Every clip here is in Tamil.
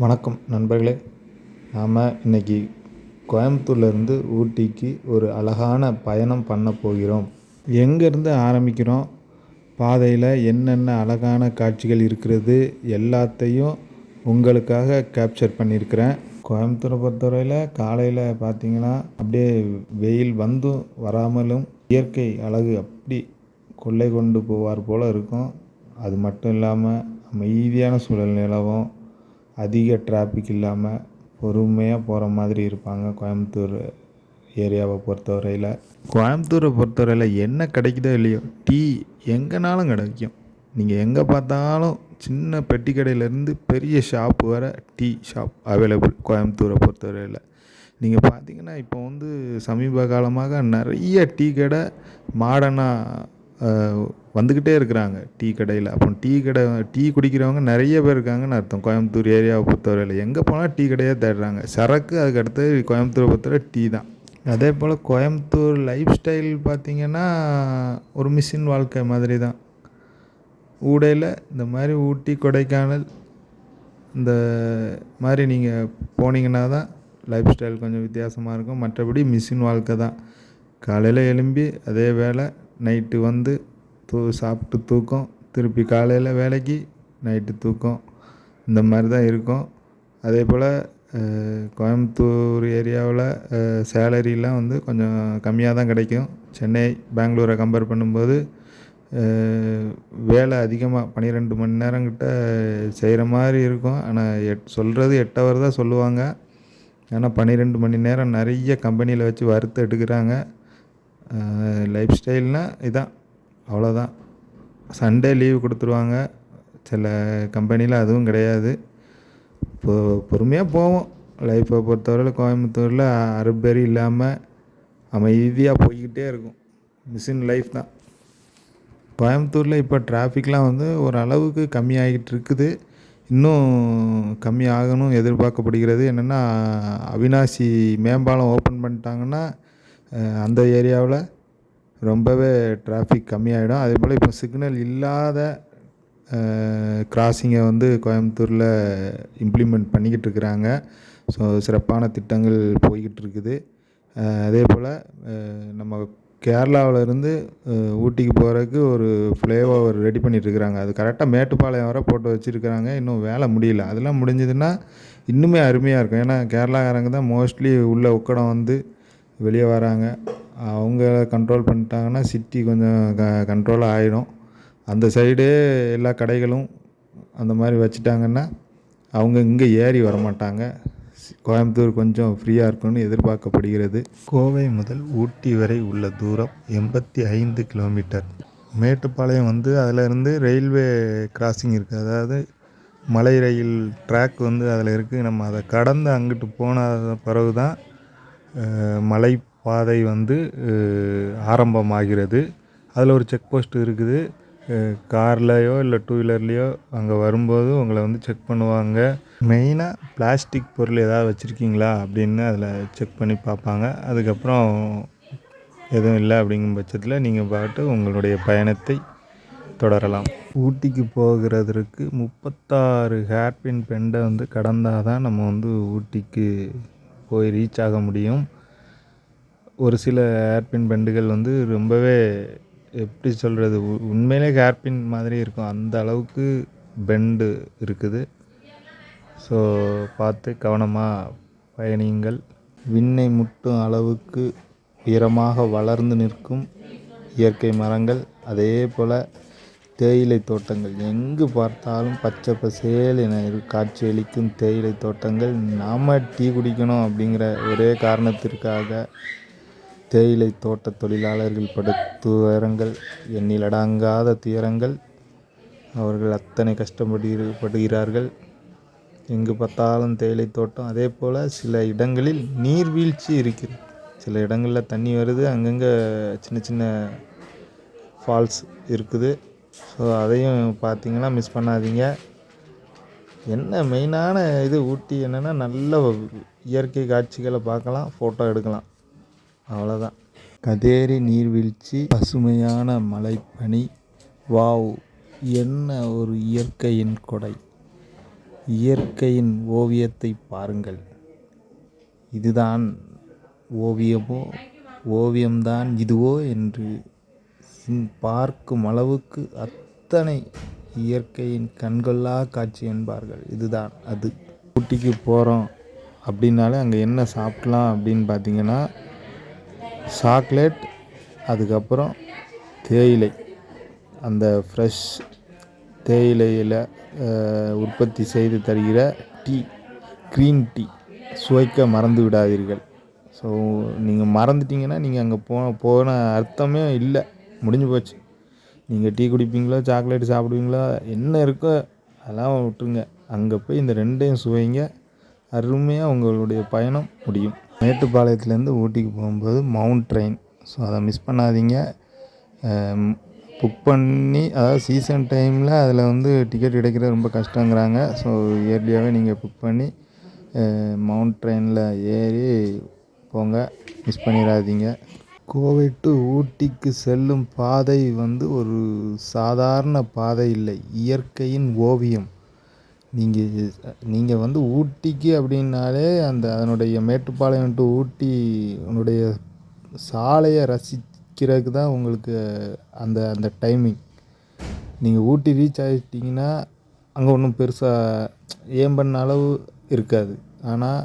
வணக்கம் நண்பர்களே. நாம் இன்றைக்கி கோயம்புத்தூர்லேருந்து ஊட்டிக்கு ஒரு அழகான பயணம் பண்ண போகிறோம். எங்கேருந்து ஆரம்பிக்கிறோம்? பாதையில் என்னென்ன அழகான காட்சிகள் இருக்கிறது? எல்லாத்தையும் உங்களுக்காக கேப்சர் பண்ணியிருக்கிறேன். கோயம்புத்தூரை பொறுத்தவரையில் காலையில் பார்த்தீங்கன்னா அப்படியே வெயில் வந்தும் வராமலும் இயற்கை அழகு அப்படி கொள்ளை கொண்டு போவார் போல் இருக்கும். அது மட்டும் இல்லாமல் அமைதியான சூழல் நிலவும். அதிக டிராஃபிக் இல்லாமல் பொறுமையாக போகிற மாதிரி இருப்பாங்க கோயம்புத்தூர் ஏரியாவை பொறுத்தவரையில். கோயம்புத்தூரை பொறுத்தவரையில் என்ன கிடைக்குதோ இல்லையோ டீ எங்கேனாலும் கிடைக்கும். நீங்கள் எங்கே பார்த்தாலும் சின்ன பெட்டி கடையிலேருந்து பெரிய ஷாப் வர டீ ஷாப் அவைலபிள் கோயம்புத்தூரை பொறுத்தவரையில். நீங்கள் பார்த்தீங்கன்னா இப்போ வந்து சமீப காலமாக நிறைய டீ கடை மாடர்னாக வந்துக்கிட்டே இருக்கிறாங்க டீ கடையில். அப்போ டீ கடை டீ குடிக்கிறவங்க நிறைய பேர் இருக்காங்கன்னு அர்த்தம். கோயம்புத்தூர் ஏரியாவை பொறுத்தவரையில். எங்கே போனால் டீ கடையாக தேடுறாங்க. சரக்கு அதுக்கடுத்து கோயம்புத்தூரை பொறுத்தவரை டீ தான். அதே போல் கோயம்புத்தூர் லைஃப் ஸ்டைல் பார்த்திங்கன்னா ஒரு மிஷின் வாழ்க்கை மாதிரி தான். ஊடையில் இந்த மாதிரி ஊட்டி கொடைக்கானல் இந்த மாதிரி நீங்கள் போனீங்கன்னா தான் லைஃப் ஸ்டைல் கொஞ்சம் வித்தியாசமாக இருக்கும். மற்றபடி மிஷின் வாழ்க்கை தான். காலையில் எழும்பி அதே வேலை நைட்டு வந்து தூ சாப்பிட்டு தூக்கம். திருப்பி காலையில் வேலைக்கு நைட்டு தூக்கம். இந்த மாதிரி தான் இருக்கும். அதே போல் கோயம்புத்தூர் ஏரியாவில் சேலரிலாம் வந்து கொஞ்சம் கம்மியாக தான் கிடைக்கும். சென்னை பெங்களூரை கம்பேர் பண்ணும்போது வேலை அதிகமாக பன்னிரெண்டு மணி நேரங்கிட்ட செய்கிற மாதிரி இருக்கும். ஆனால் எட் சொல்கிறது எட்டு ஹவர் தான் சொல்லுவாங்க. ஆனால் பன்னிரெண்டு மணி நேரம் நிறைய கம்பெனியில் வச்சு வறுத்து எடுக்கிறாங்க. லைஃப் ஸ்டைல்னால் இதுதான் அவ்வளோதான் சண்டே லீவு கொடுத்துருவாங்க. சில கம்பெனியில் அதுவும் கிடையாது. இப்போ பொறுமையாக போவோம். லைஃப்பை பொறுத்தவரையில் கோயம்புத்தூரில் அறுபேரி இல்லாமல் அமைதியாக போய்கிட்டே இருக்கும். மிஷின் லைஃப் தான். கோயம்புத்தூரில் இப்போ டிராஃபிக்லாம் வந்து ஒரு அளவுக்கு கம்மியாகிட்டு இருக்குது. இன்னும் கம்மி ஆகணும் எதிர்பார்க்கப்படுகிறது. என்னென்னா அவினாசி மேம்பாலம் ஓப்பன் பண்ணிட்டாங்கன்னா அந்த ஏரியாவில் ரொம்பவே டிராஃபிக் கம்மியாகிடும் அதே போல் இப்போ சிக்னல் இல்லாத கிராஸிங்கை வந்து கோயம்புத்தூரில் இம்ப்ளிமெண்ட் பண்ணிக்கிட்டு இருக்கிறாங்க. ஸோ சிறப்பான திட்டங்கள் போய்கிட்டு இருக்குது. அதே போல் நம்ம கேரளாவிலேருந்து ஊட்டிக்கு போகிறதுக்கு ஒரு ஃப்ளைஓவர் ரெடி பண்ணிகிட்ருக்குறாங்க அது கரெக்டாக மேட்டுப்பாளையம் வர போட்டு வச்சுருக்குறாங்க. இன்னும் வேலை முடியல. அதெல்லாம் முடிஞ்சதுன்னா இன்னுமே அருமையாக இருக்கும். ஏன்னா கேரளாக்காரங்க தான் மோஸ்ட்லி உள்ள உக்கடம் வந்து வெளியே வராங்க. அவங்க கண்ட்ரோல் பண்ணிட்டாங்கன்னா சிட்டி கொஞ்சம் க கண்ட்ரோல் ஆகிடும் அந்த சைடே எல்லா கடைகளும் அந்த மாதிரி வச்சுட்டாங்கன்னா அவங்க இங்கே ஏறி வரமாட்டாங்க. கோயம்புத்தூர் கொஞ்சம் ஃப்ரீயாக இருக்கும்னு எதிர்பார்க்கப்படுகிறது. கோவை முதல் ஊட்டி வரை உள்ள தூரம் எண்பத்தி ஐந்து கிலோமீட்டர் மேட்டுப்பாளையம் வந்து அதிலேருந்து ரயில்வே கிராசிங் இருக்குது அதாவது மலை ரயில் ட்ராக் வந்து அதில் இருக்குது நம்ம அதை கடந்து அங்கிட்டு போன பிறகு தான் மலை பாதை வந்து ஆரம்பமாகிறது. அதில் ஒரு செக் போஸ்ட் இருக்குது. கார்லேயோ இல்லை டூ வீலர்லேயோ அங்கே வரும்போது உங்களை வந்து செக் பண்ணுவாங்க. மெயினாக பிளாஸ்டிக் பொருள் ஏதாவது வச்சுருக்கீங்களா அப்படின்னு அதில் செக் பண்ணி பார்ப்பாங்க. அதுக்கப்புறம் எதுவும் இல்லை அப்படிங்கும் பட்சத்தில் நீங்கள் பாட்டு உங்களுடைய பயணத்தை தொடரலாம். ஊட்டிக்கு போகிறதற்கு முப்பத்தாறு ஹேர்பின் பெண்டை வந்து கடந்தால் தான் நம்ம வந்து ஊட்டிக்கு போய் ரீச் ஆக முடியும். ஒரு சில ஹேர்பின் பெண்டுகள் வந்து ரொம்பவே எப்படி சொல்கிறது உண்மையிலே ஹேர்பின் மாதிரி இருக்கும். அந்த அளவுக்கு பெண்டு இருக்குது. ஸோ பார்த்து கவனமாக பயணியுங்கள். விண்ணை முட்டும் அளவுக்கு உயரமாக வளர்ந்து நிற்கும் இயற்கை மரங்கள். அதே போல் தேயிலை தோட்டங்கள். எங்கு பார்த்தாலும் பச்சை பசேல் என காட்சியளிக்கும் தேயிலை தோட்டங்கள். நாம் டீ குடிக்கணும் அப்படிங்கிற ஒரே காரணத்திற்காக தேயிலை தோட்ட தொழிலாளர்கள் படும் துயரங்கள் எண்ணிலடங்காத துயரங்கள். அவர்கள் அத்தனை கஷ்டப்படு படுகிறார்கள். எங்கு பார்த்தாலும் தேயிலை தோட்டம். அதே போல் சில இடங்களில் நீர்வீழ்ச்சி இருக்குது சில இடங்களில் தண்ணி வருது. அங்கங்கே சின்ன சின்ன ஃபால்ஸ் இருக்குது. ஸோ அதையும் பார்த்தீங்கன்னா மிஸ் பண்ணாதீங்க. என்ன மெயினான இது ஊட்டி என்னென்னா நல்ல இயற்கை காட்சிகளை பார்க்கலாம் ஃபோட்டோ எடுக்கலாம். அவ்வளோதான் கதேரி நீர்வீழ்ச்சி பசுமையான மலைப்பனி. வாவ் என்ன ஒரு இயற்கையின் கொடை. இயற்கையின் ஓவியத்தை பாருங்கள். இதுதான் ஓவியமோ ஓவியம்தான் இதுவோ என்று பார்க்கும் அளவுக்கு அத்தனை இயற்கையின் கண்கொள்ளா காட்சி என்பார்கள். இதுதான் அது. ஊட்டிக்கு போகிறோம் அப்படின்னாலே அங்கே என்ன சாப்பிட்லாம் அப்படின்னு பார்த்தீங்கன்னா சாக்லேட் அதுக்கப்புறம் தேயிலை. அந்த ஃப்ரெஷ் தேயிலையில் உற்பத்தி செய்து தருகிற டீ க்ரீன் டீ சுவைக்க மறந்து விடாதீர்கள். ஸோ நீங்கள் மறந்துட்டீங்கன்னா நீங்கள் அங்கே போன போன அர்த்தமே இல்லை. முடிஞ்சு போச்சு. நீங்கள் டீ குடிப்பீங்களோ சாக்லேட் சாப்பிடுவீங்களோ என்ன இருக்கோ அதெல்லாம் விட்டுருங்க. அங்கே போய் இந்த ரெண்டையும் சுவைங்க. அருமையாக உங்களுடைய பயணம் முடியும். மேட்டுப்பாளையத்துலேருந்து ஊட்டிக்கு போகும்போது மவுண்ட் ட்ரெயின். ஸோ அதை மிஸ் பண்ணாதீங்க. புக் பண்ணி அதாவது சீசன் டைமில் அதில் வந்து டிக்கெட் கிடைக்கிறது ரொம்ப கஷ்டங்கிறாங்க. ஸோ இயர்லியாகவே நீங்கள் புக் பண்ணி மவுண்ட் ட்ரெயினில் ஏறி போங்க. மிஸ் பண்ணிடாதீங்க. கோவை டு ஊட்டிக்கு செல்லும் பாதை வந்து ஒரு சாதாரண பாதை இல்லை. இயற்கையின் ஓவியம். நீங்கள் நீங்கள் வந்து ஊட்டிக்கு அப்படின்னாலே அந்த அதனுடைய மேட்டுப்பாளையம் டு ஊட்டி உன்னுடைய சாலையை ரசிக்கிறதுக்கு தான் உங்களுக்கு அந்த அந்த டைமிங் நீங்கள் ஊட்டி ரீச் ஆகிட்டிங்கன்னா அங்கே ஒன்றும் பெருசாக ஏம் பண்ண அளவு இருக்காது. ஆனால்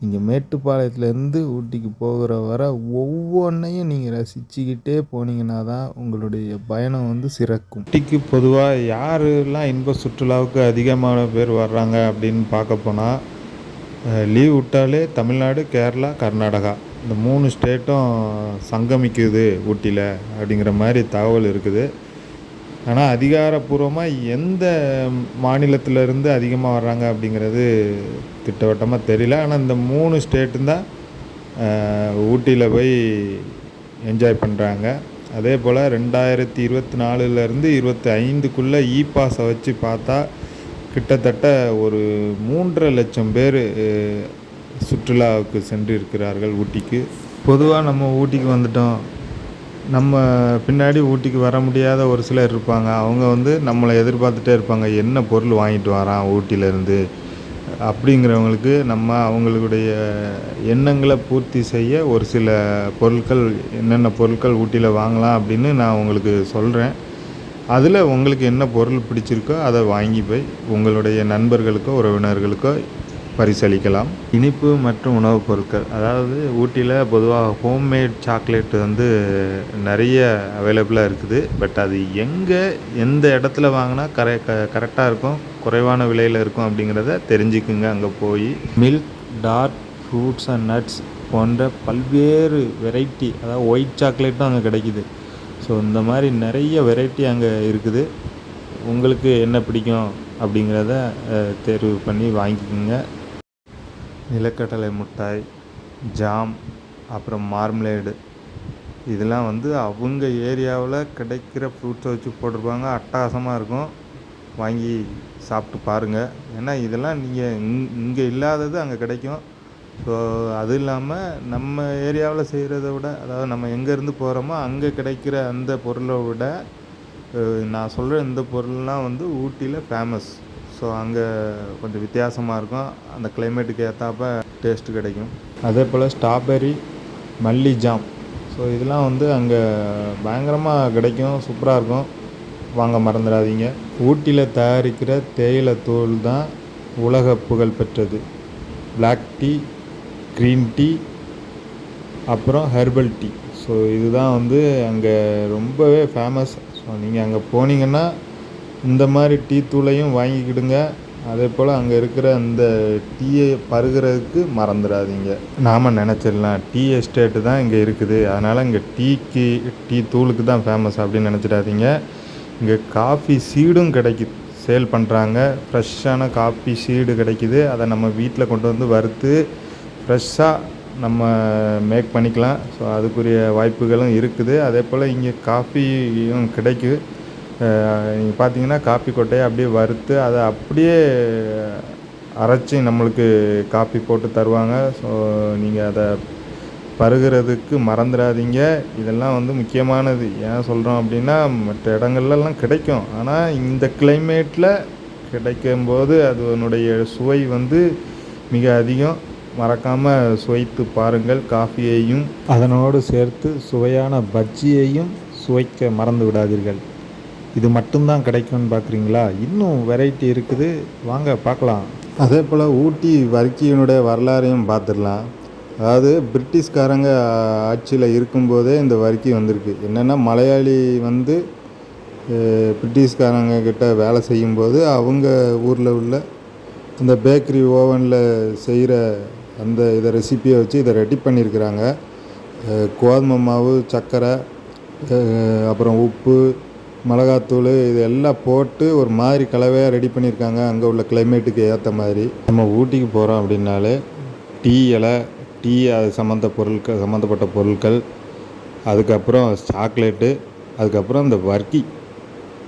நீங்கள் மேட்டுப்பாளையத்துலேருந்து ஊட்டிக்கு போகிற வர ஒவ்வொன்றையும் நீங்கள் ரசிச்சுக்கிட்டே போனீங்கன்னா தான் உங்களுடைய பயணம் வந்து சிறக்கும். ஊட்டிக்கு பொதுவாக யாரெல்லாம் இன்ப சுற்றுலாவுக்கு அதிகமான பேர் வர்றாங்க அப்படின்னு பார்க்க போனால் லீவ் விட்டாலே தமிழ்நாடு கேரளா கர்நாடகா. இந்த மூணு ஸ்டேட்டும் சங்கமிக்குது ஊட்டியில் அப்படிங்கிற மாதிரி தகவல் இருக்குது. ஆனால் அதிகாரப்பூர்வமாக எந்த மாநிலத்திலேருந்து அதிகமாக வர்றாங்க அப்படிங்கிறது திட்டவட்டமாக தெரியல. ஆனால் இந்த மூணு ஸ்டேட்டும் தான் ஊட்டியில் போய் என்ஜாய் பண்ணுறாங்க அதே போல் ரெண்டாயிரத்தி இருபத்தி நாலுலேருந்து இருபத்தி ஐந்துக்குள்ளே இ பாஸை வச்சு பார்த்தா கிட்டத்தட்ட ஒரு மூன்றரை லட்சம் பேர் சுற்றுலாவுக்கு சென்று இருக்கிறார்கள் ஊட்டிக்கு. பொதுவாக நம்ம ஊட்டிக்கு வந்துட்டோம். நம்ம பின்னாடி ஊட்டிக்கு வர முடியாத ஒரு சிலர் இருப்பாங்க. அவங்க வந்து நம்மளை எதிர்பார்த்துட்டே இருப்பாங்க. என்ன பொருள் வாங்கிட்டு வரான் ஊட்டியிலேருந்து அப்படிங்கிறவங்களுக்கு நம்ம அவங்களுடைய எண்ணங்களை பூர்த்தி செய்ய ஒரு சில பொருட்கள் என்னென்ன பொருட்கள் ஊட்டியில் வாங்கலாம் அப்படின்னு நான் உங்களுக்கு சொல்கிறேன் அதில் உங்களுக்கு என்ன பொருள் பிடிச்சிருக்கோ அதை வாங்கி போய் உங்களுடைய நண்பர்களுக்கோ உறவினர்களுக்கோ பரிசளிக்கலாம். இனிப்பு மற்றும் உணவுப் பொருட்கள். அதாவது ஊட்டியில் பொதுவாக ஹோம்மேட் சாக்லேட் வந்து நிறைய அவைலபிளாக இருக்குது. பட் அது எங்கே எந்த இடத்துல வாங்கினா கரெ க கரெக்டாக இருக்கும் குறைவான விலையில் இருக்கும் அப்படிங்கிறத தெரிஞ்சுக்குங்க. அங்கே போய் milk dark fruits and nuts போன்ற பல்வேறு வெரைட்டி அதாவது ஒயிட் சாக்லேட்டும் அங்கே கிடைக்கிது. ஸோ இந்த மாதிரி நிறைய வெரைட்டி அங்கே இருக்குது. உங்களுக்கு என்ன பிடிக்கும் அப்படிங்கிறத தேர்வு பண்ணி வாங்கிக்கோங்க. நிலக்கடலை மிட்டாய் ஜாம் அப்புறம் மார்மலேடு. இதெல்லாம் வந்து அவங்க ஏரியாவில் கிடைக்கிற ஃப்ரூட்ஸை வச்சு போட்டிருப்பாங்க. அட்டகாசமாக இருக்கும். வாங்கி சாப்பிட்டு பாருங்கள் ஏன்னா இதெல்லாம் நீங்கள் இங் இங்கே இல்லாதது அங்கே கிடைக்கும். ஸோ அது இல்லாமல் நம்ம ஏரியாவில் செய்கிறத விட அதாவது நம்ம எங்கேருந்து போகிறோமோ அங்கே கிடைக்கிற அந்த பொருளை விட நான் சொல்கிற இந்த பொருள்லாம் வந்து ஊட்டியில் ஃபேமஸ் ஸோ அங்கே கொஞ்சம் வித்தியாசமாக இருக்கும். அந்த கிளைமேட்டுக்கு ஏற்றாப்ப டேஸ்ட்டு கிடைக்கும். அதே போல் ஸ்ட்ராபெரி மல்லி ஜாம் ஸோ இதெல்லாம் வந்து அங்கே பயங்கரமாக கிடைக்கும். சூப்பராக இருக்கும். வாங்க மறந்துடாதீங்க. ஊட்டியில் தயாரிக்கிற தேயிலை தூள் தான் உலக புகழ் பெற்றது. பிளாக் டீ க்ரீன் டீ அப்புறம் ஹெர்பல் டீ ஸோ இதுதான் வந்து அங்கே ரொம்பவே ஃபேமஸ் ஸோ நீங்கள் அங்கே போனீங்கன்னா இந்த மாதிரி டீ தூளையும் வாங்கிக்கிடுங்க. அதே போல் அங்கே இருக்கிற அந்த டீயை பருகிறதுக்கு மறந்துடாதீங்க. நாம் நினச்சிடலாம் டீ எஸ்டேட்டு தான் இங்கே இருக்குது. அதனால் இங்கே டீக்கு டீ தூளுக்கு தான் ஃபேமஸ் அப்படின்னு நினச்சிடாதீங்க. இங்கே காஃபி சீடும் கிடைக்குது சேல் பண்ணுறாங்க ஃப்ரெஷ்ஷான காஃபி சீடு கிடைக்குது. அதை நம்ம வீட்டில் கொண்டு வந்து வறுத்து ஃப்ரெஷ்ஷாக நம்ம மேக் பண்ணிக்கலாம். ஸோ அதுக்குரிய வாய்ப்புகளும் இருக்குது. அதே போல் இங்கே காஃபியும் கிடைக்குது நீங்கள் பார்த்தீங்கன்னா காப்பி கொட்டையை அப்படியே வறுத்து அதை அப்படியே அரைச்சி நம்மளுக்கு காப்பி போட்டு தருவாங்க. ஸோ நீங்கள் அதை பருகிறதுக்கு மறந்துடாதீங்க. இதெல்லாம் வந்து முக்கியமானது. ஏன் சொல்கிறோம் அப்படின்னா மற்ற இடங்கள்லாம் கிடைக்கும். ஆனால் இந்த கிளைமேட்டில் கிடைக்கும்போது அதனுடைய சுவை வந்து மிக அதிகம். மறக்காமல் சுவைத்து பாருங்கள். காஃபியையும் அதனோடு சேர்த்து சுவையான பஜ்ஜியையும் சுவைக்க மறந்து விடாதீர்கள் இது மட்டும்தான் கிடைக்கும்னு பார்க்குறீங்களா? இன்னும் வெரைட்டி இருக்குது. வாங்க பார்க்கலாம். அதே போல் ஊட்டி வர்க்கியினுடைய வரலாறையும் பார்த்துடலாம். அதாவது பிரிட்டிஷ்காரங்க ஆட்சியில் இருக்கும்போதே இந்த வர்க்கி வந்திருக்கு. என்னென்னா மலையாளி வந்து பிரிட்டிஷ்காரங்க கிட்ட வேலை செய்யும்போது அவங்க ஊரில் உள்ள இந்த பேக்கரி ஓவனில் செய்கிற அந்த இதை ரெசிப்பியை வச்சு இதை ரெடி பண்ணியிருக்கிறாங்க. கோதுமை மாவு சர்க்கரை அப்புறம் உப்பு மிளகாத்தூள் இது எல்லாம் போட்டு ஒரு மாதிரி கலவையாக ரெடி பண்ணியிருக்காங்க. அங்கே உள்ள கிளைமேட்டுக்கு ஏற்ற மாதிரி. நம்ம ஊட்டிக்கு போகிறோம் அப்படின்னாலே டீ இலை டீ அது சம்மந்த பொருட்கள் சம்மந்தப்பட்ட பொருட்கள் அதுக்கப்புறம் சாக்லேட்டு அதுக்கப்புறம் இந்த வர்க்கி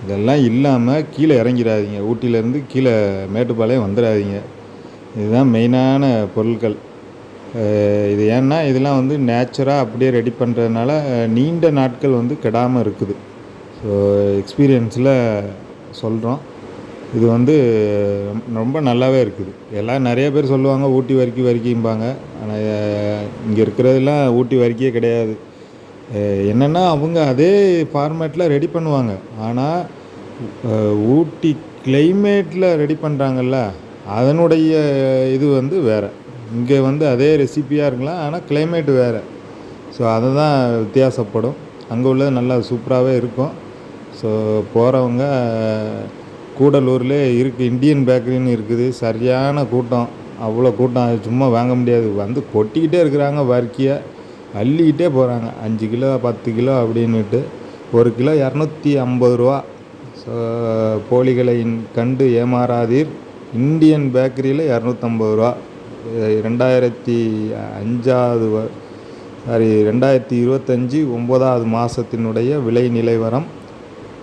இதெல்லாம் இல்லாமல் கீழே இறங்கிடாதீங்க. ஊட்டியிலேருந்து கீழே மேட்டுப்பாளையம் வந்துடாதீங்க. இதுதான் மெயினான பொருட்கள் இது ஏன்னா இதெல்லாம் வந்து நேச்சராக அப்படியே ரெடி பண்ணுறதுனால நீண்ட நாட்கள் வந்து கெடாமல் இருக்குது. ஸோ எக்ஸ்பீரியன்ஸில் சொல்கிறோம் இது வந்து ரொம்ப- நல்லாவே இருக்குது. எல்லாம் நிறைய பேர் சொல்லுவாங்க ஊட்டி வரைக்கும் வரைக்கும்பாங்க. ஆனால் இங்கே இருக்கிறதெல்லாம் ஊட்டி வரைக்கே கிடையாது. என்னென்னா அவங்க அதே ஃபார்மேட்டில் ரெடி பண்ணுவாங்க. ஆனால் ஊட்டி கிளைமேட்டில் ரெடி பண்ணுறாங்கல்ல அதனுடைய இது வந்து வேறு. இங்கே வந்து அதே ரெசிப்பியாக இருக்கலாம் ஆனால் கிளைமேட் வேறு. ஸோ அதை தான் வித்தியாசப்படும். அங்கே உள்ளது நல்லா சூப்பராகவே இருக்கும். ஸோ போகிறவங்க கூடலூர்லேயே இருக்குது இந்தியன் பேக்கரின்னு இருக்குது. சரியான கூட்டம். அவ்வளோ கூட்டம். அது சும்மா வாங்க முடியாது. வந்து கொட்டிக்கிட்டே இருக்கிறாங்க வர்க்கியை அள்ளிக்கிட்டே போகிறாங்க அஞ்சு கிலோ பத்து கிலோ அப்படின்னுட்டு. ஒரு கிலோ இரநூத்தி ஐம்பது ரூபா. ஸோ போலிகளை கண்டு ஏமாறாதீர். இந்தியன் பேக்கரியில் இரநூத்தம்பது ரூபா. ரெண்டாயிரத்தி அஞ்சாவது சாரி ரெண்டாயிரத்தி இருபத்தஞ்சி ஒம்பதாவது மாதத்தினுடைய விலை நிலைவரம்.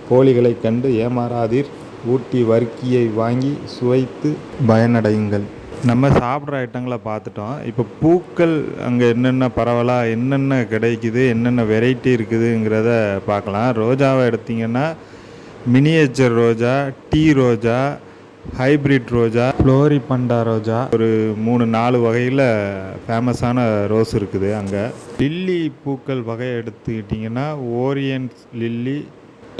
போலிகளை கண்டு ஏமாறாதீர். ஊட்டி வர்க்கியை வாங்கி சுவைத்து பயனடையுங்கள். நம்ம சாப்பிட்ற ஐட்டங்களை பார்த்துட்டோம். இப்போ பூக்கள் அங்கே என்னென்ன பரவலாக என்னென்ன கிடைக்குது என்னென்ன வெரைட்டி இருக்குதுங்கிறத பார்க்கலாம். ரோஜாவை எடுத்திங்கன்னா மினியேச்சர் ரோஜா டீ ரோஜா ஹைப்ரிட் ரோஜா ஃப்ளோரி பண்டா ரோஜா. ஒரு மூணு நாலு வகையில் ஃபேமஸான ரோஸ் இருக்குது அங்கே. லில்லி பூக்கள் வகை எடுத்துக்கிட்டிங்கன்னா orientals lily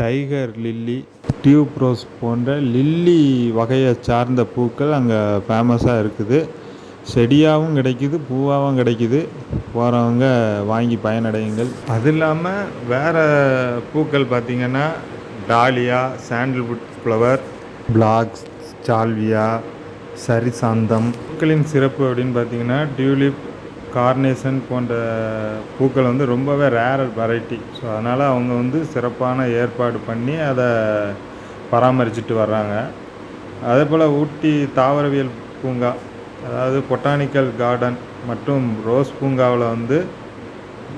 tiger lily tuberose போன்ற லில்லி வகையை சார்ந்த பூக்கள் அங்கே ஃபேமஸாக இருக்குது. செடியாகவும் கிடைக்குது பூவாகவும் கிடைக்குது. போகிறவங்க வாங்கி பயனடையுங்கள். அது இல்லாமல் வேறு பூக்கள் பார்த்திங்கன்னா dahlia sandalwood flower phlox salvia சரிசாந்தம் பூக்களின் சிறப்பு அப்படின்னு பார்த்தீங்கன்னா டியூலிப் கார்னேஷன் போன்ற பூக்கள் வந்து ரொம்பவே ரேர் வெரைட்டி ஸோ அதனால் அவங்க வந்து சிறப்பான ஏற்பாடு பண்ணி அதை பராமரிச்சுட்டு வர்றாங்க. அதே போல் ஊட்டி தாவரவியல் பூங்கா அதாவது பொட்டானிக்கல் கார்டன் மற்றும் ரோஸ் பூங்காவில் வந்து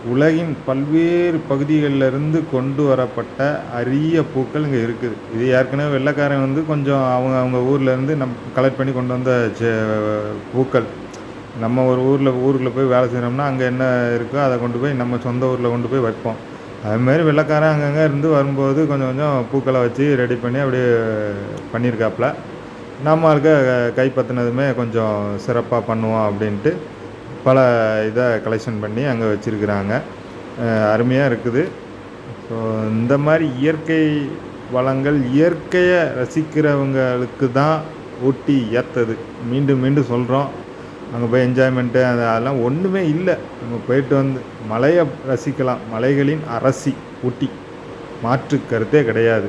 உலகின் பல்வேறு பகுதிகளிலிருந்து கொண்டு வரப்பட்ட அரிய பூக்கள் இங்கே இருக்குது. இது ஏற்கனவே வெள்ளைக்காரன் வந்து கொஞ்சம் அவங்க அவங்க ஊர்லேருந்து நம் கலெக்ட் பண்ணி கொண்டு வந்த செ- பூக்கள். நம்ம ஒரு ஊரில் ஊருக்குள்ளே போய் வேலை செய்கிறோம்னா அங்கே என்ன இருக்கோ அதை கொண்டு போய் நம்ம சொந்த ஊரில் கொண்டு போய் வைப்போம். அதுமாரி வெள்ளக்காரன் அங்கங்கே இருந்து வரும்போது கொஞ்சம் கொஞ்சம் பூக்களை வச்சு ரெடி பண்ணி அப்படியே பண்ணியிருக்காப்புல. நம்மளுக்கு கைப்பற்றினதுமே கொஞ்சம் சிறப்பாக பண்ணுவோம் அப்படின்ட்டு பல இதை கலெக்ஷன் பண்ணி அங்கே வச்சுருக்குறாங்க. அருமையாக இருக்குது. ஸோ இந்த மாதிரி இயற்கை வளங்கள் இயற்கையை ரசிக்கிறவங்களுக்கு தான் ஊட்டி ஏற்றது மீண்டும் மீண்டும் சொல்கிறோம் அங்கே போய் என்ஜாய்மெண்ட்டு அது அதெல்லாம் ஒன்றுமே இல்லை. நம்ம போயிட்டு வந்து மலையை ரசிக்கலாம். மலைகளின் அரசி ஊட்டி. மாற்று கருத்தே கிடையாது.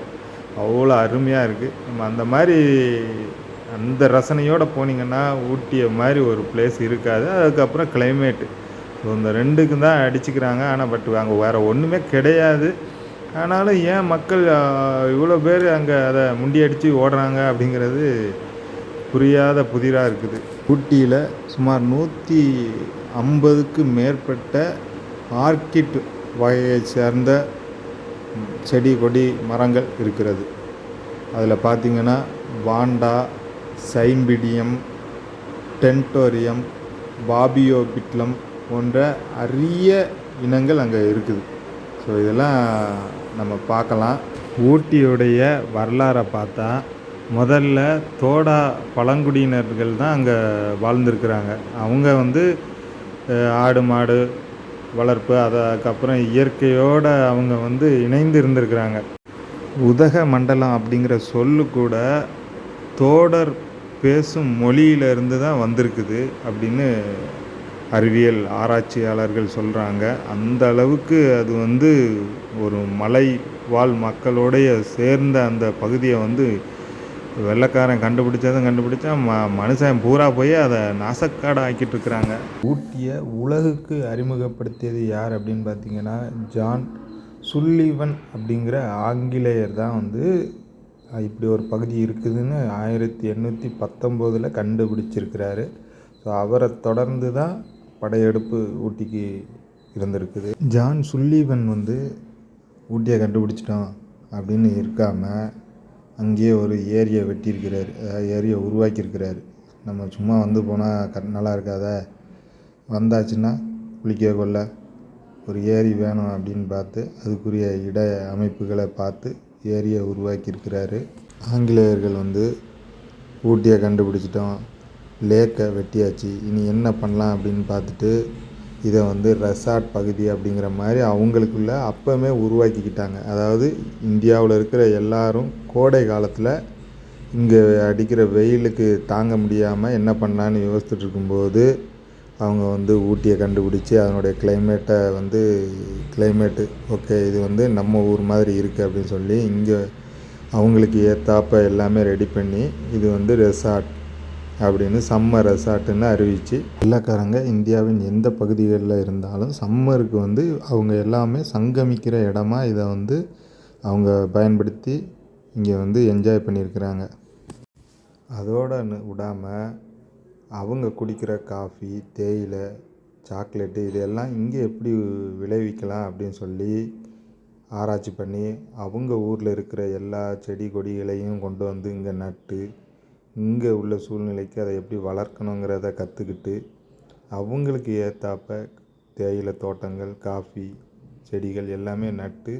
அவ்வளோ அருமையாக இருக்குது நம்ம அந்த மாதிரி அந்த ரசனையோடு போனீங்கன்னா ஊட்டியை மாதிரி ஒரு பிளேஸ் இருக்காது. அதுக்கப்புறம் கிளைமேட்டு ஸோ இந்த ரெண்டுக்கும் தான் அடிச்சுக்கிறாங்க. ஆனால் பட் அங்கே வேறு ஒன்றுமே கிடையாது. ஆனாலும் ஏன் மக்கள் இவ்வளோ பேர் அங்கே அதை முண்டி அடித்து ஓடுறாங்க அப்படிங்கிறது புரியாத புதிராக இருக்குது. ஊட்டியில் சுமார் நூற்றி ஐம்பதுக்கு மேற்பட்ட ஆர்கிட் வகையை சேர்ந்த செடி கொடி மரங்கள் இருக்கிறது. அதில் பார்த்திங்கன்னா வாண்டா சைம்பிடியம் டென்டோரியம் பாபியோபிட்லம் போன்ற அரிய இனங்கள் அங்கே இருக்குது. ஸோ இதெல்லாம் நம்ம பார்க்கலாம். ஊட்டியுடைய வரலாறை பார்த்தா முதல்ல தோடா பழங்குடியினர்கள் தான் அங்கே வாழ்ந்துருக்கிறாங்க. அவங்க வந்து ஆடு மாடு வளர்ப்பு அதுக்கப்புறம் இயற்கையோடு அவங்க வந்து இணைந்து இருந்திருக்கிறாங்க. உதக மண்டலம் அப்படிங்கிற சொல்லு கூட தோடர் பேசும் மொழியிலிருந்து தான் வந்திருக்குது அப்படின்னு அறிவியல் ஆராய்ச்சியாளர்கள் சொல்கிறாங்க அந்த அளவுக்கு அது வந்து ஒரு மலை வாழ் மக்களோடைய சேர்ந்த அந்த பகுதியை வந்து வெள்ளைக்காரன் கண்டுபிடிச்சதும் கண்டுபிடிச்சா ம மனுஷன் பூரா போய் அதை நாசக்காடு ஆக்கிட்டு இருக்கிறாங்க ஊட்டியை உலகுக்கு அறிமுகப்படுத்தியது யார் அப்படின்னு பார்த்தீங்கன்னா ஜான் சுல்லிவன் அப்படிங்கிற ஆங்கிலேயர் தான் வந்து இப்படி ஒரு பகுதி இருக்குதுன்னு ஆயிரத்தி எண்ணூற்றி பத்தொம்போதில் கண்டுபிடிச்சிருக்கிறாரு. ஸோ அவரை தொடர்ந்து தான் படையெடுப்பு ஊட்டிக்கு இருந்திருக்குது. ஜான் சுல்லீவன் வந்து ஊட்டியை கண்டுபிடிச்சிட்டோம் அப்படின்னு இருக்காமல் அங்கேயே ஒரு ஏரியை வெட்டியிருக்கிறாரு. ஏரியை உருவாக்கியிருக்கிறாரு. நம்ம சும்மா வந்து போனால் க நல்லா இருக்காத? வந்தாச்சுன்னா குளிக்க கொள்ள ஒரு ஏரி வேணும் அப்படின்னு பார்த்து அதுக்குரிய இட அமைப்புகளை பார்த்து ஏரியை உருவாக்கியிருக்கிறாரு. ஆங்கிலேயர்கள் வந்து ஊட்டியை கண்டுபிடிச்சிட்டோம். லேக்கை வெட்டியாச்சு. இனி என்ன பண்ணலாம் அப்படின்னு பார்த்துட்டு இதை வந்து ரெசார்ட் பகுதி அப்படிங்கிற மாதிரி அவங்களுக்குள்ள அப்போவுமே உருவாக்கிக்கிட்டாங்க. அதாவது இந்தியாவில் இருக்கிற எல்லாரும் கோடை காலத்தில் இங்கே அடிக்கிற வெயிலுக்கு தாங்க முடியாமல் என்ன பண்ணலான்னு யோசிச்சுட்டு இருக்கும்போது அவங்க வந்து ஊட்டியை கண்டுபிடிச்சி அதனுடைய கிளைமேட்டை வந்து கிளைமேட்டு ஓகே இது வந்து நம்ம ஊர் மாதிரி இருக்குது அப்படின்னு சொல்லி இங்கே அவங்களுக்கு ஏற்றாப்ப எல்லாமே ரெடி பண்ணி இது வந்து ரெசார்ட் அப்படின்னு சம்மர் ரெசார்ட்டுன்னு அறிவித்து வெள்ளக்காரங்க இந்தியாவின் எந்த பகுதிகளில் இருந்தாலும் சம்மருக்கு வந்து அவங்க எல்லாமே சங்கமிக்கிற இடமா இதை வந்து அவங்க பயன்படுத்தி இங்கே வந்து என்ஜாய் பண்ணியிருக்கிறாங்க. அதோடு விடாமல் அவங்க குடிக்கிற காஃபி தேயிலை சாக்லேட்டு இதெல்லாம் இங்கே எப்படி விளைவிக்கலாம் அப்படின்னு சொல்லி ஆராய்ச்சி பண்ணி அவங்க ஊரில் இருக்கிற எல்லா செடி கொடிகளையும் கொண்டு வந்து இங்கே நட்டு இங்கே உள்ள சூழ்நிலைக்கு அதை எப்படி வளர்க்கணுங்கிறத கற்றுக்கிட்டு அவங்களுக்கு ஏற்றாப்ப தேயிலை தோட்டங்கள் காஃபி செடிகள் எல்லாமே நட்டு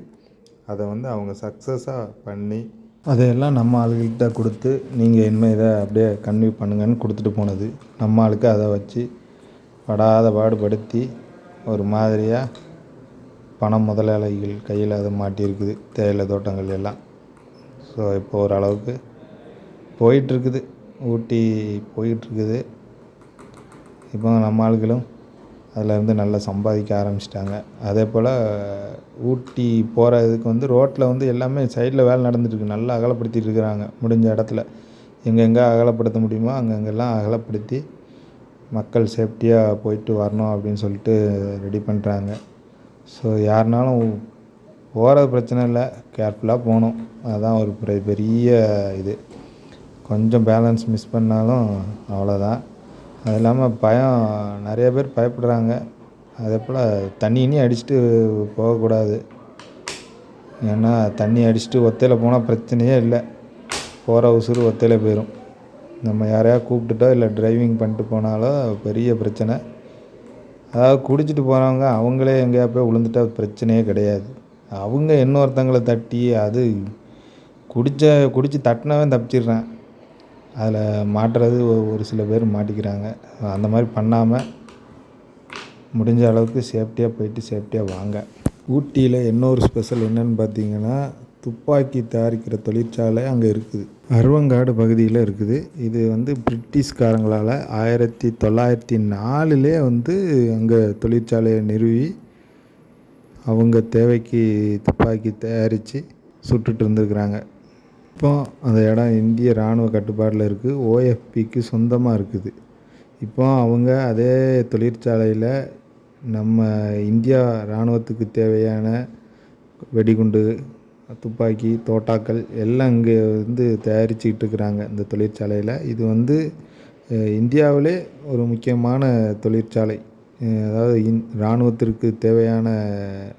அதை வந்து அவங்க சக்ஸஸாக பண்ணி அதையெல்லாம் நம்ம ஆளுகள்கிட்ட கொடுத்து நீங்கள் இனிமேல் இதை அப்படியே கன்வியூ பண்ணுங்கன்னு கொடுத்துட்டு போனது. நம்ம ஆளுக்கு அதை வச்சு படாத பாடுபடுத்தி ஒரு மாதிரியாக பணம் முதலாளிகள் கையில் அது மாட்டியிருக்குது தேயிலை தோட்டங்கள் எல்லாம். ஸோ இப்போ ஓரளவுக்கு போயிட்டுருக்குது ஊட்டி போயிட்டுருக்குது. இப்போ நம்ம ஆளுகளும் அதில் நல்லா சம்பாதிக்க ஆரம்பிச்சிட்டாங்க. அதே போல் ஊட்டி போகிறதுக்கு வந்து ரோட்டில் வந்து எல்லாமே சைடில் வேலை நடந்துட்டுருக்கு. நல்லா அகலப்படுத்திட்டு இருக்கிறாங்க முடிஞ்ச இடத்துல. எங்கெங்கே அகலப்படுத்த முடியுமோ அங்கங்கெல்லாம் அகலப்படுத்தி மக்கள் சேஃப்டியாக போயிட்டு வரணும் அப்படின்னு சொல்லிட்டு ரெடி பண்ணுறாங்க ஸோ யாருனாலும் போகிறது பிரச்சனை இல்லை. கேர்ஃபுல்லாக போகணும். அதுதான் ஒரு பெரிய பெரிய இது. கொஞ்சம் பேலன்ஸ் மிஸ் பண்ணாலும் அவ்வளோதான் அது இல்லாமல் பயம் நிறைய பேர் பயப்படுறாங்க. அதே போல் தண்ணி இனி அடிச்சுட்டு போகக்கூடாது. ஏன்னா தண்ணி அடிச்சுட்டு ஒத்தையில் போனால் பிரச்சனையே இல்லை. போகிற உசுறு ஒத்தையில் போயிடும் நம்ம யாரையா கூப்பிட்டுட்டோ இல்லை டிரைவிங் பண்ணிட்டு போனாலோ பெரிய பிரச்சனை. அதாவது குடிச்சிட்டு போகிறவங்க அவங்களே எங்கேயா போய் விழுந்துட்டா பிரச்சனையே கிடையாது. அவங்க இன்னொருத்தங்களை தட்டி அது குடித்த குடித்து தட்டினவன் தப்பிச்சிடுறான். அதில் மாட்டுறது ஒரு சில பேர் மாட்டிக்கிறாங்க. அந்த மாதிரி பண்ணாமல் முடிஞ்ச அளவுக்கு சேஃப்டியாக போயிட்டு சேஃப்டியாக வாங்க. ஊட்டியில் இன்னொரு ஸ்பெஷல் என்னன்னு பார்த்தீங்கன்னா துப்பாக்கி தயாரிக்கிற தொழிற்சாலை அங்கே இருக்குது. அருவங்காடு பகுதியில் இருக்குது. இது வந்து பிரிட்டிஷ்காரங்களால் ஆயிரத்தி தொள்ளாயிரத்தி நாலுலே வந்து அங்கே தொழிற்சாலையை நிறுவி அவங்க தேவைக்கு துப்பாக்கி தயாரித்து சுட்டுட்டு இருந்துருக்குறாங்க. இப்போ அந்த இடம் இந்திய இராணுவ கட்டுப்பாட்டில் இருக்குது ஓஎஃப்பிக்கு சொந்தமாக இருக்குது. இப்போ அவங்க அதே தொழிற்சாலையில் நம்ம இந்தியா இராணுவத்துக்கு தேவையான வெடிகுண்டு துப்பாக்கி தோட்டாக்கள் எல்லாம் இங்கே வந்து தயாரிச்சுக்கிட்டு இருக்கிறாங்க இந்த தொழிற்சாலையில். இது வந்து இந்தியாவிலே ஒரு முக்கியமான தொழிற்சாலை. அதாவது இன் இராணுவத்திற்கு தேவையான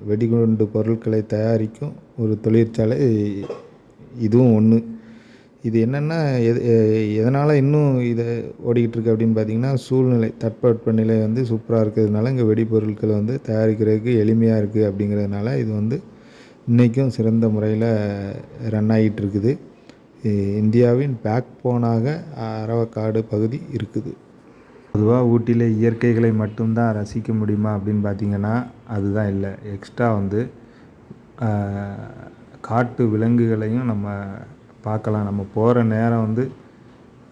வெடிகுண்டு பொருட்களை தயாரிக்கும் ஒரு தொழிற்சாலை இதுவும் ஒன்று இது என்னென்னா எது எதனால் இன்னும் இதை ஓடிக்கிட்டுருக்கு அப்படின்னு பார்த்தீங்கன்னா சூழ்நிலை தட்பவெப்பநிலை வந்து சூப்பராக இருக்கிறதுனால இங்கே வெடிபொருட்களை வந்து தயாரிக்கிறதுக்கு எளிமையாக இருக்குது அப்படிங்கிறதுனால இது வந்து இன்றைக்கும் சிறந்த முறையில் ரன் ஆகிட்டு இருக்குது இந்தியாவின் பேக் போனாக அரவக்காடு பகுதி இருக்குது. பொதுவாக ஊட்டியில் இயற்கைகளை மட்டும்தான் ரசிக்க முடியுமா அப்படின்னு பார்த்தீங்கன்னா அதுதான் இல்லை. எக்ஸ்ட்ரா வந்து காட்டு விலங்குகளையும் நம்ம பார்க்கலாம். நம்ம போகிற நேரம் வந்து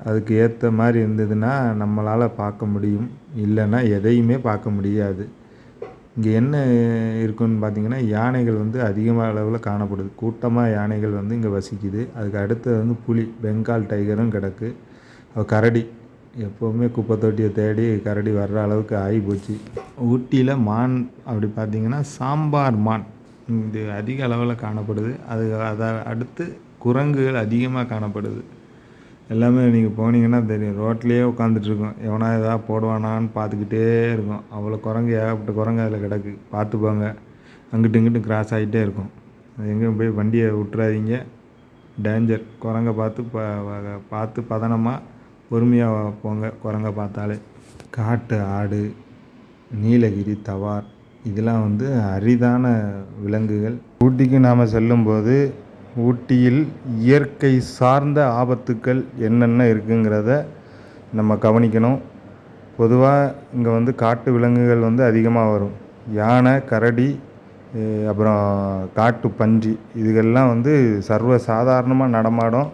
அதுக்கு ஏற்ற மாதிரி இருந்ததுன்னா நம்மளால் பார்க்க முடியும். இல்லைன்னா எதையுமே பார்க்க முடியாது. இங்கே என்ன இருக்குன்னு பார்த்தீங்கன்னா யானைகள் வந்து அதிகமாக அளவில் காணப்படுது. கூட்டமாக யானைகள் வந்து இங்கே வசிக்குது. அதுக்கு அடுத்தது வந்து புலி பெங்கால் டைகரும் கிடக்கு. கரடி எப்போவுமே குப்பை தொட்டியை தேடி கரடி வர்ற அளவுக்கு ஆகி போச்சு ஊட்டியில் மான் அப்படி பார்த்தீங்கன்னா சாம்பார் மான். இது அதிக அளவில் காணப்படுது. அது அதை அடுத்து குரங்குகள் அதிகமாக காணப்படுது. எல்லாமே நீங்கள் போனீங்கன்னா தெரியும். ரோட்லேயே உட்காந்துட்ருக்கோம் எவனா எதாவது போடுவானான்னு பார்த்துக்கிட்டே இருக்கும். அவ்வளோ குரங்கு ஏகப்பட்ட குரங்கு அதில் கிடக்கு. பார்த்து போங்க அங்கிட்டு இங்கிட்டு கிராஸ் ஆகிட்டே இருக்கும். எங்கேயும் போய் வண்டியை விட்றாதீங்க டேஞ்சர் குரங்கை பார்த்து ப பார்த்து பதனமாக பொறுமையாக போங்க குரங்கை பார்த்தாலே. காட்டு ஆடு நீலகிரி தவார். இதெல்லாம் வந்து அரிதான விலங்குகள். ஊட்டிக்கு நாம் செல்லும்போது ஊட்டியில் இயற்கை சார்ந்த ஆபத்துக்கள் என்னென்ன இருக்குங்கிறத நம்ம கவனிக்கணும். பொதுவாக இங்கே வந்து காட்டு விலங்குகள் வந்து அதிகமாக வரும். யானை கரடி அப்புறம் காட்டு பன்றி இதுகள்லாம் வந்து சர்வ சாதாரணமாக நடமாடும்.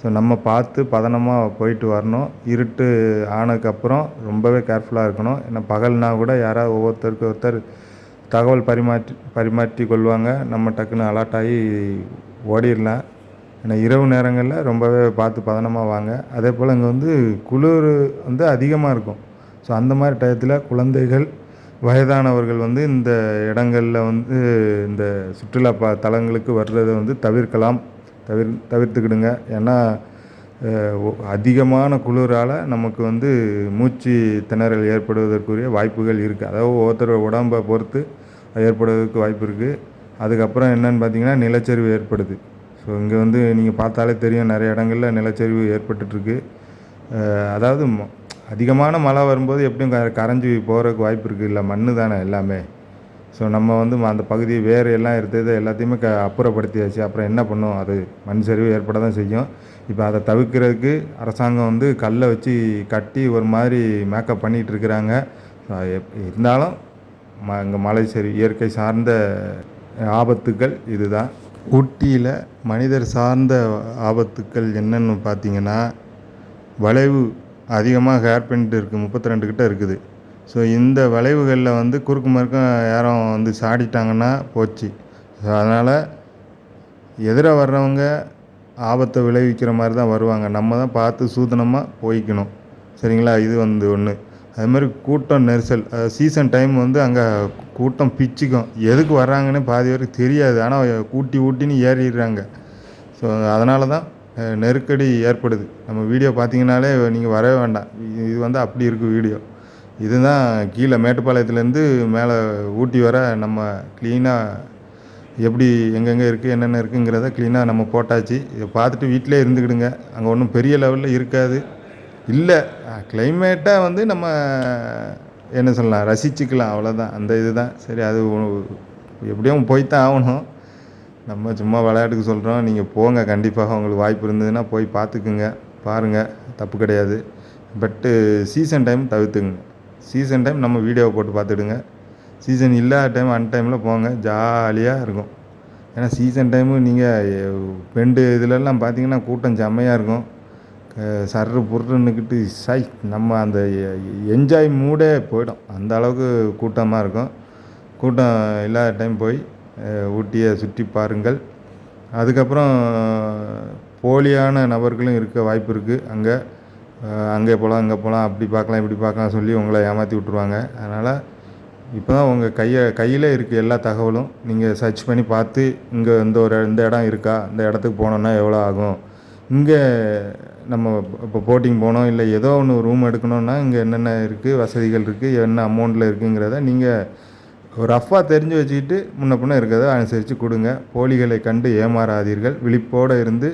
ஸோ நம்ம பார்த்து பதனமாக போயிட்டு வரணும். இருட்டு ஆனதுக்கப்புறம் ரொம்பவே கேர்ஃபுல்லாக இருக்கணும். ஏன்னா பகல்னா கூட யாராவது ஒவ்வொருத்தருக்கு ஒருத்தர் தகவல் பரிமாற்றி பரிமாற்றி கொள்வாங்க நம்ம டக்குன்னு அலர்ட் ஆகி ஓடிடலாம். ஏன்னா இரவு நேரங்களில் ரொம்பவே பார்த்து பதனமாக வாங்க. அதே போல் இங்கே வந்து குளிர் வந்து அதிகமாக இருக்கும். ஸோ அந்த மாதிரி டயத்தில் குழந்தைகள் வயதானவர்கள் வந்து இந்த இடங்களில் வந்து இந்த சுற்றுலா ப தலங்களுக்கு வர்றதை வந்து தவிர்க்கலாம். தவிர் தவிர்த்துக்கிடுங்க. ஏன்னா அதிகமான குளிரால் நமக்கு வந்து மூச்சு திணறல் ஏற்படுவதற்குரிய வாய்ப்புகள் இருக்குது அதாவது ஒவ்வொருத்தர் உடம்பை பொறுத்து ஏற்படுவதற்கு வாய்ப்பு இருக்குது அதுக்கப்புறம் என்னன்னு பார்த்தீங்கன்னா நிலச்சரிவு ஏற்படுது. ஸோ இங்கே வந்து நீங்கள் பார்த்தாலே தெரியும் நிறைய இடங்களில் நிலச்சரிவு ஏற்பட்டுருக்கு அதாவது ம- அதிகமான மழை வரும்போது எப்படியும் க கரைஞ்சி போகிறதுக்கு வாய்ப்பு இருக்குது இல்லை மண்ணு தானே எல்லாமே. ஸோ நம்ம வந்து ம- அந்த பகுதி வேறு எல்லாம் எடுத்தது எல்லாத்தையுமே க அப்புறப்படுத்தியாச்சு. அப்புறம் என்ன பண்ணும்? அது மண் சரிவு ஏற்பட தான் செய்யும். இப்போ அதை தவிர்க்கிறதுக்கு அரசாங்கம் வந்து கல்லை வச்சு கட்டி ஒரு மாதிரி மேக்கப் பண்ணிகிட்டு இருக்கிறாங்க. எப்- இருந்தாலும் ம இங்கே மலை சரி இயற்கை சார்ந்த ஆபத்துக்கள் இதுதான். ஊட்டியில் மனிதர் சார்ந்த ஆபத்துக்கள் என்னென்னு பார்த்தீங்கன்னா வளைவு அதிகமாக ஹேர் பின்ட் இருக்குது முப்பத்தி ரெண்டு கிட்ட இருக்குது. ஸோ இந்த வளைவுகளில் வந்து குறுக்கு மறுக்கம் யாரும் வந்து சாடிட்டாங்கன்னா போச்சு. ஸோ அதனால் எதிர வர்றவங்க ஆபத்தை விளைவிக்கிற மாதிரி தான் வருவாங்க. நம்ம தான் பார்த்து சூதனமாக போய்க்கணும். சரிங்களா? இது வந்து ஒன்று அது மாதிரி கூட்டம் நெரிசல். சீசன் டைம் வந்து அங்கே கூட்டம் பிச்சுக்கும். எதுக்கு வர்றாங்கன்னு பாதி வரைக்கும் தெரியாது. ஆனால் கூட்டி ஊட்டின்னு ஏறிடுறாங்க. ஸோ அதனால தான் நெருக்கடி ஏற்படுது. நம்ம வீடியோ பார்த்தீங்கனாலே நீங்கள் வரவே வேண்டாம். இது இது வந்து அப்படி இருக்குது வீடியோ. இதுதான் கீழே மேட்டுப்பாளையத்துலேருந்து மேலே ஊட்டி வர நம்ம க்ளீனாக எப்படி எங்கெங்கே இருக்குது என்னென்ன இருக்குங்கிறத க்ளீனாக நம்ம போட்டாச்சு. இதை பார்த்துட்டு வீட்டிலே இருந்துக்கிடுங்க. அங்கே ஒன்றும் பெரிய லெவலில் இருக்காது. இல்லை கிளைமேட்டாக வந்து நம்ம என்ன சொல்லலாம் ரசிச்சுக்கலாம் அவ்வளோதான் அந்த இதுதான். சரி அது எப்படியும் போய்த்தான் ஆகணும். நம்ம சும்மா விளையாட்டுக்கு சொல்கிறோம் நீங்கள் போங்க கண்டிப்பாக உங்களுக்கு வாய்ப்பு இருந்ததுன்னா போய் பார்த்துக்குங்க. பாருங்கள் தப்பு கிடையாது. பட்டு சீசன் டைம் தவிர்த்துங்க சீசன் டைம் நம்ம வீடியோவை போட்டு பார்த்துடுங்க. சீசன் இல்லாத டைம் அன் டைமில் போங்க. ஜாலியாக இருக்கும். ஏன்னா சீசன் டைமு நீங்கள் பெண்டு இதிலெல்லாம் பார்த்தீங்கன்னா கூட்டம் செம்மையாக இருக்கும். சர்ரு புர்றுன்னுக்கிட்டு சாய் நம்ம அந்த என்ஜாய் மூடே போயிடும். அந்த அளவுக்கு கூட்டமாக இருக்கும். கூட்டம் இல்லாத டைம் போய் ஊட்டியை சுற்றி பாருங்கள். அதுக்கப்புறம் போலியான நபர்களும் இருக்க வாய்ப்பு இருக்குது அங்கே அங்கே போகலாம் அங்கே போகலாம் அப்படி பார்க்கலாம் இப்படி பார்க்கலாம் சொல்லி உங்களை ஏமாற்றி விட்ருவாங்க அதனால் இப்போ தான் உங்கள் கையை கையில் இருக்குது எல்லா தகவலும். நீங்கள் சர்ச் பண்ணி பார்த்து இங்கே இந்த ஒரு இந்த இடம் இருக்கா? இந்த இடத்துக்கு போனோன்னா எவ்வளோ ஆகும்? இங்கே நம்ம இப்போ போட்டிங் போனோம் இல்லை ஏதோ ஒன்று ரூம் எடுக்கணும்னா இங்கே என்னென்ன இருக்குது வசதிகள் இருக்குது என்ன அமௌண்ட்டில் இருக்குங்கிறத நீங்கள் ரஃப்பாக தெரிஞ்சு வச்சுக்கிட்டு முன்ன பின்ன இருக்கிறத அனுசரித்து கொடுங்க. போலிகளை கண்டு ஏமாறாதீர்கள். விழிப்போடு இருந்து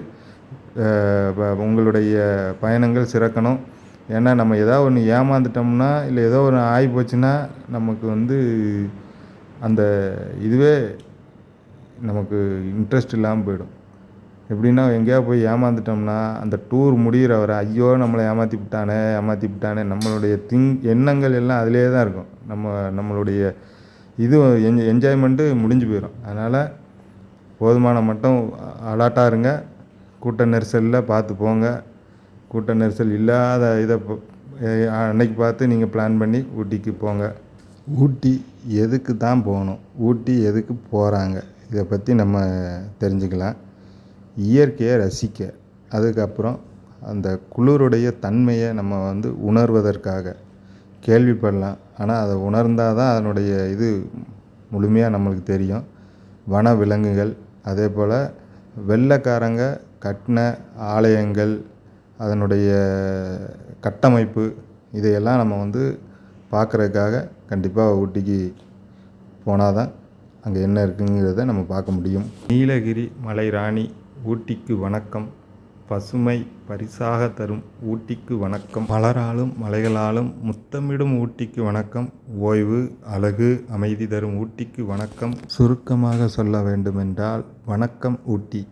உங்களுடைய பயணங்கள் சிறக்கணும். ஏன்னா நம்ம ஏதாவது ஒன்று ஏமாந்துட்டோம்னா இல்லை ஏதோ ஒன்று ஆகி போச்சுன்னா நமக்கு வந்து அந்த இதுவே நமக்கு இன்ட்ரெஸ்ட் இல்லாமல் போயிடும். எப்படின்னா எங்கேயாவது போய் ஏமாந்துட்டோம்னா அந்த டூர் முடிகிற வரை ஐயோ நம்மளை ஏமாற்றி விட்டானே ஏமாற்றி விட்டானே நம்மளுடைய திங் எண்ணங்கள் எல்லாம் அதிலே தான் இருக்கும். நம்ம நம்மளுடைய இது என் என்ஜாய்மெண்ட்டு முடிஞ்சு போயிடும் அதனால் போதுமான மட்டும் அலாட்டாக இருங்க. கூட்ட நெரிசலில் பார்த்து போங்க. கூட்ட நெரிசல் இல்லாத இதை அன்னைக்கு பார்த்து நீங்கள் பிளான் பண்ணி ஊட்டிக்கு போங்க. ஊட்டி எதுக்கு தான் போகணும்? ஊட்டி எதுக்கு போகிறாங்க இதை பற்றி நம்ம தெரிஞ்சுக்கலாம். இயற்கையை ரசிக்க. அதுக்கப்புறம் அந்த குளிருடைய தன்மையை நம்ம வந்து உணர்வதற்காக கேள்விப்படலாம். ஆனால் அதை உணர்ந்தால் தான் அதனுடைய இது முழுமையாக நம்மளுக்கு தெரியும். வன விலங்குகள் அதே போல் வெள்ளைக்காரங்க கட்டின ஆலயங்கள் அதனுடைய கட்டமைப்பு இதையெல்லாம் நம்ம வந்து பார்க்குறதுக்காக கண்டிப்பாக ஊட்டிக்கு போனால் தான் அங்கே என்ன இருக்குங்கிறத நம்ம பார்க்க முடியும். நீலகிரி மலை ராணி ஊட்டிக்கு வணக்கம். பசுமை பரிசாக தரும் ஊட்டிக்கு வணக்கம். மலராலும் மலைகளாலும் முத்தமிடும் ஊட்டிக்கு வணக்கம். ஓய்வு அழகு அமைதி தரும் ஊட்டிக்கு வணக்கம். சுருக்கமாக சொல்ல வேண்டுமென்றால் வணக்கம் ஊட்டி.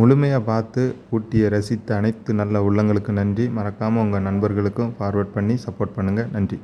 முழுமையாக பார்த்து ஊட்டியை ரசித்த அனைத்து நல்ல உள்ளங்களுக்கு நன்றி. மறக்காமல் உங்கள் நண்பர்களுக்கும் ஃபார்வர்ட் பண்ணி சப்போர்ட் பண்ணுங்கள் நன்றி.